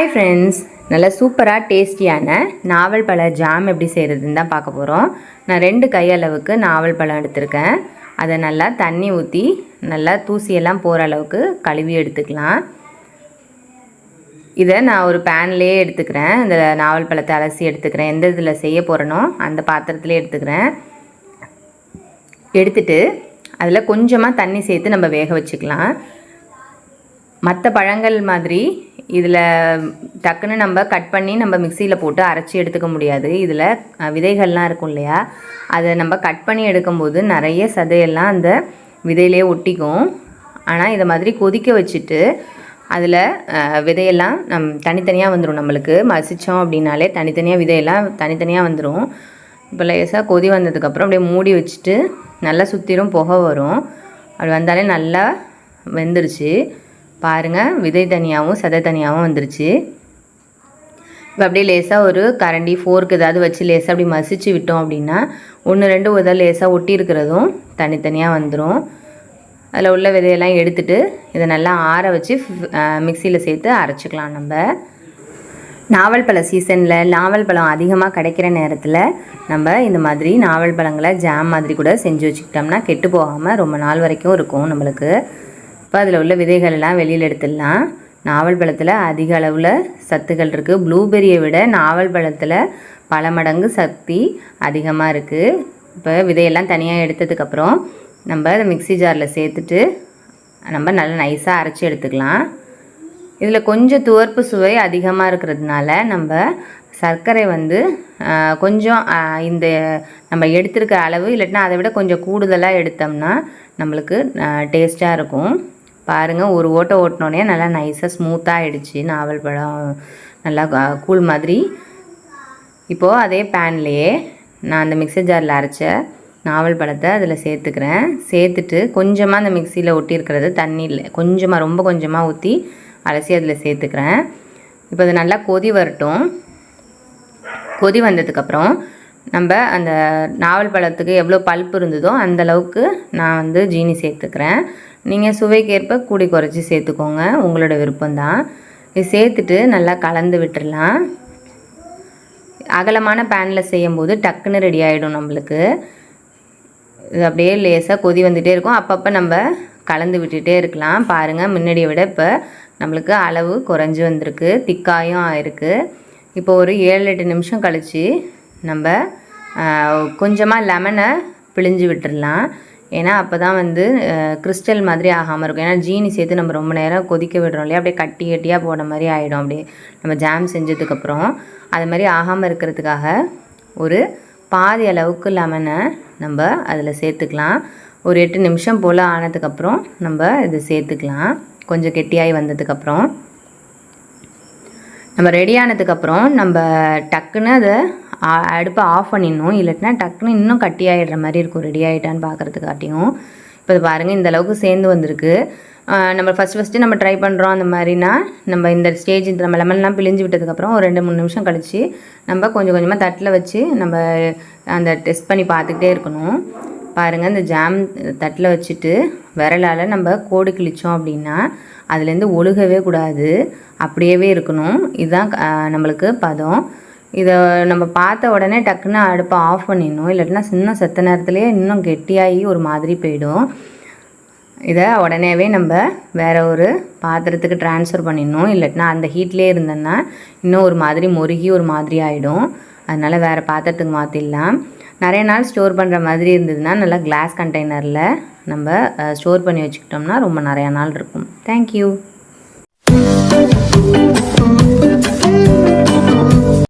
Hi friends நல்ல சூப்பராக டேஸ்டியான நாவல் பழ ஜாம் எப்படி செய்கிறதுன்னு தான் பார்க்க போகிறோம் நான் ரெண்டு கையளவுக்கு நாவல் பழம் எடுத்திருக்கேன். அதை நல்லா தண்ணி ஊற்றி நல்லா தூசியெல்லாம் போகிற அளவுக்கு கழுவி எடுத்துக்கலாம். இதை நான் ஒரு பேன்லேயே எடுத்துக்கிறேன். இந்த நாவல் பழத்தை அலசி எடுத்துக்கிறேன். எந்த இதில் செய்ய போகிறேனோ அந்த பாத்திரத்துலேயே எடுத்துக்கிறேன். எடுத்துட்டு அதில் கொஞ்சமாக தண்ணி சேர்த்து நம்ம வேக வச்சுக்கலாம். மற்ற பழங்கள் மாதிரி இதில் டக்குன்னு நம்ம கட் பண்ணி நம்ம மிக்சியில் போட்டு அரைச்சி எடுத்துக்க முடியாது. இதில் விதைகள்லாம் இருக்கும் இல்லையா? அதை நம்ம கட் பண்ணி எடுக்கும்போது நிறைய சதையெல்லாம் அந்த விதையிலே ஒட்டிக்கும். ஆனால் இதை மாதிரி கொதிக்க வச்சுட்டு அதில் விதையெல்லாம் நம் தனித்தனியாக வந்துடும் நம்மளுக்கு. மசித்தோம் அப்படின்னாலே தனித்தனியாக விதையெல்லாம் தனித்தனியாக வந்துடும் இப்போ லேசாக கொதி வந்ததுக்கப்புறம் அப்படியே மூடி வச்சுட்டு நல்லா சுற்றிலும் புகை வரும். அப்படி வந்தாலே நல்லா வெந்துருச்சு. பாருங்கள் விதை தனியாகவும் சதை தனியாகவும் வந்துருச்சு. இப்போ அப்படியே லேசாக ஒரு கரண்டி ஃபோர்க்கு ஏதாவது வச்சு லேசாக அப்படி மசிச்சு விட்டோம் அப்படின்னா ஒன்று ரெண்டு உதா லேசாக ஒட்டி இருக்கிறதும் தனித்தனியாக வந்துடும் அதில் உள்ள விதையெல்லாம் எடுத்துகிட்டு இதை நல்லா ஆற வச்சு மிக்சியில் சேர்த்து அரைச்சிக்கலாம் நம்ம. நாவல் பழ சீசனில் நாவல் பழம் அதிகமாக கிடைக்கிற நேரத்தில் நம்ம இந்த மாதிரி நாவல் பழங்களை ஜாம் மாதிரி கூட செஞ்சு வச்சுக்கிட்டோம்னா கெட்டு போகாமல் ரொம்ப நாள் வரைக்கும் இருக்கும் நம்மளுக்கு. இப்போ அதில் உள்ள விதைகள் எல்லாம் வெளியில் எடுத்துடலாம். நாவல் பழத்தில் அதிக அளவில் சத்துக்கள் இருக்குது ப்ளூபெரியை விட நாவல் பழத்தில் பல மடங்கு சக்தி அதிகமாக இருக்குது இப்போ விதையெல்லாம் தனியாக எடுத்ததுக்கப்புறம் நம்ம அதை மிக்ஸி ஜாரில் சேர்த்துட்டு நம்ம நல்லா நைஸாக அரைச்சி எடுத்துக்கலாம். இதில் கொஞ்சம் துவர்ப்பு சுவை அதிகமாக இருக்கிறதுனால நம்ம சர்க்கரை வந்து கொஞ்சம் இந்த நம்ம எடுத்திருக்க அளவு இல்லாட்டினா அதை விட கொஞ்சம் கூடுதலாக எடுத்தோம்னா நம்மளுக்கு டேஸ்ட்டாக இருக்கும். பாருங்கள் ஒரு ஓட்டை ஓட்டினோடனே நல்லா நைஸாக ஸ்மூத்தாக ஆகிடுச்சு நாவல் பழம் நல்லா கூழ் மாதிரி. இப்போது அதே பேன்லேயே நான் அந்த மிக்ஸர் ஜாரில் அரைச்ச நாவல் பழத்தை அதில் சேர்த்துக்கிறேன். சேர்த்துட்டு கொஞ்சமாக அந்த மிக்சியில் ஒட்டியிருக்கிறது தண்ணியில் கொஞ்சமாக ரொம்ப கொஞ்சமாக ஊற்றி அலசி அதில் சேர்த்துக்கிறேன். இப்போ அது நல்லா கொதி வரட்டும். கொதி வந்ததுக்கப்புறம் நம்ம அந்த நாவல் பழத்துக்கு எவ்வளோ பல்ப் இருந்ததோ அந்த அளவுக்கு நான் வந்து ஜீனி சேர்த்துக்கிறேன். நீங்கள் சுவைக்கேற்ப கூடி குறைச்சி சேர்த்துக்கோங்க. உங்களோட விருப்பம்தான். இது சேர்த்துட்டு நல்லா கலந்து விட்டுடலாம் அகலமான பேனில் செய்யும்போது டக்குன்னு ரெடி ஆகிடும் நம்மளுக்கு. இது அப்படியே லேசாக கொதி வந்துகிட்டே இருக்கும். அப்பப்போ நம்ம கலந்து விட்டுகிட்டே இருக்கலாம். பாருங்கள் முன்னாடியை விட இப்போ நம்மளுக்கு அளவு குறைஞ்சி வந்திருக்கு. திக்காயும் ஆயிருக்கு. இப்போ ஒரு ஏழு எட்டு நிமிஷம் கழித்து நம்ம கொஞ்சமாக லெமனை பிழிஞ்சு விட்டுடலாம் ஏன்னா அப்போ தான் வந்து கிறிஸ்டல் மாதிரி ஆகாமல் இருக்கும். ஏன்னா ஜீனி சேர்த்து நம்ம ரொம்ப நேரம் கொதிக்க விடுறோம் இல்லையா? அப்படியே கட்டி கட்டியாக போன மாதிரி ஆகிடும் அப்படியே நம்ம ஜாம் செஞ்சதுக்கப்புறம். அது மாதிரி ஆகாமல் இருக்கிறதுக்காக ஒரு பாதி அளவுக்கு லெமனை நம்ம அதில் சேர்த்துக்கலாம். ஒரு எட்டு நிமிஷம் போல் ஆனதுக்கப்புறம் நம்ம இது சேர்த்துக்கலாம். கொஞ்சம் கெட்டியாகி வந்ததுக்கப்புறம். நம்ம ரெடி ஆனதுக்கப்புறம் நம்ம டக்குன்னு அதை அடுப்பை ஆஃப் பண்ணிடணும். இல்லாட்டினா டக்குன்னு இன்னும் கட்டி ஆகிடுற மாதிரி இருக்கும். ரெடி ஆகிட்டான்னு பார்க்குறதுக்காட்டியும். இப்போ இது பாருங்கள் இந்த அளவுக்கு சேர்ந்து வந்திருக்கு. நம்ம ஃபஸ்ட் ஃபஸ்ட்டு நம்ம ட்ரை பண்ணுறோம் அந்த மாதிரினா நம்ம இந்த ஸ்டேஜ் இந்த நம்ம லெமன்லாம் பிழிஞ்சு விட்டதுக்கப்புறம் ஒரு ரெண்டு மூணு நிமிஷம் கழித்து நம்ம கொஞ்சம் கொஞ்சமாக தட்டில் வச்சு நம்ம அந்த டெஸ்ட் பண்ணி பார்த்துக்கிட்டே இருக்கணும். பாருங்கள் இந்த ஜாம் தட்டில் வச்சுட்டு விரலால் நம்ம கோடு கிழிச்சோம் அப்படின்னா அதுலேருந்து ஒழுகவே கூடாது. அப்படியே இருக்கணும். இதுதான் நம்மளுக்கு பதம். இதை நம்ம பார்த்த உடனே டக்குன்னு அடுப்பை ஆஃப் பண்ணிடணும். இல்லாட்டினா சின்ன செத்த நேரத்துலேயே இன்னும் கெட்டியாகி ஒரு மாதிரி போயிடும். இதை உடனேவே நம்ம வேற ஒரு பாத்திரத்துக்கு ட்ரான்ஸ்ஃபர் பண்ணிடணும். இல்லாட்டினா அந்த ஹீட்லேயே இருந்தேன்னா இன்னும் ஒரு மாதிரி முருகி ஒரு மாதிரி ஆகிடும் அதனால் வேறு பாத்திரத்துக்கு மாற்றிடலாம் நிறைய நாள் ஸ்டோர் பண்ணுற மாதிரி இருந்ததுன்னா நல்லா கிளாஸ் கண்டெய்னரில் நம்ம ஸ்டோர் பண்ணி வச்சுக்கிட்டோம்னா ரொம்ப நிறையா நாள் இருக்கும். தேங்க்யூ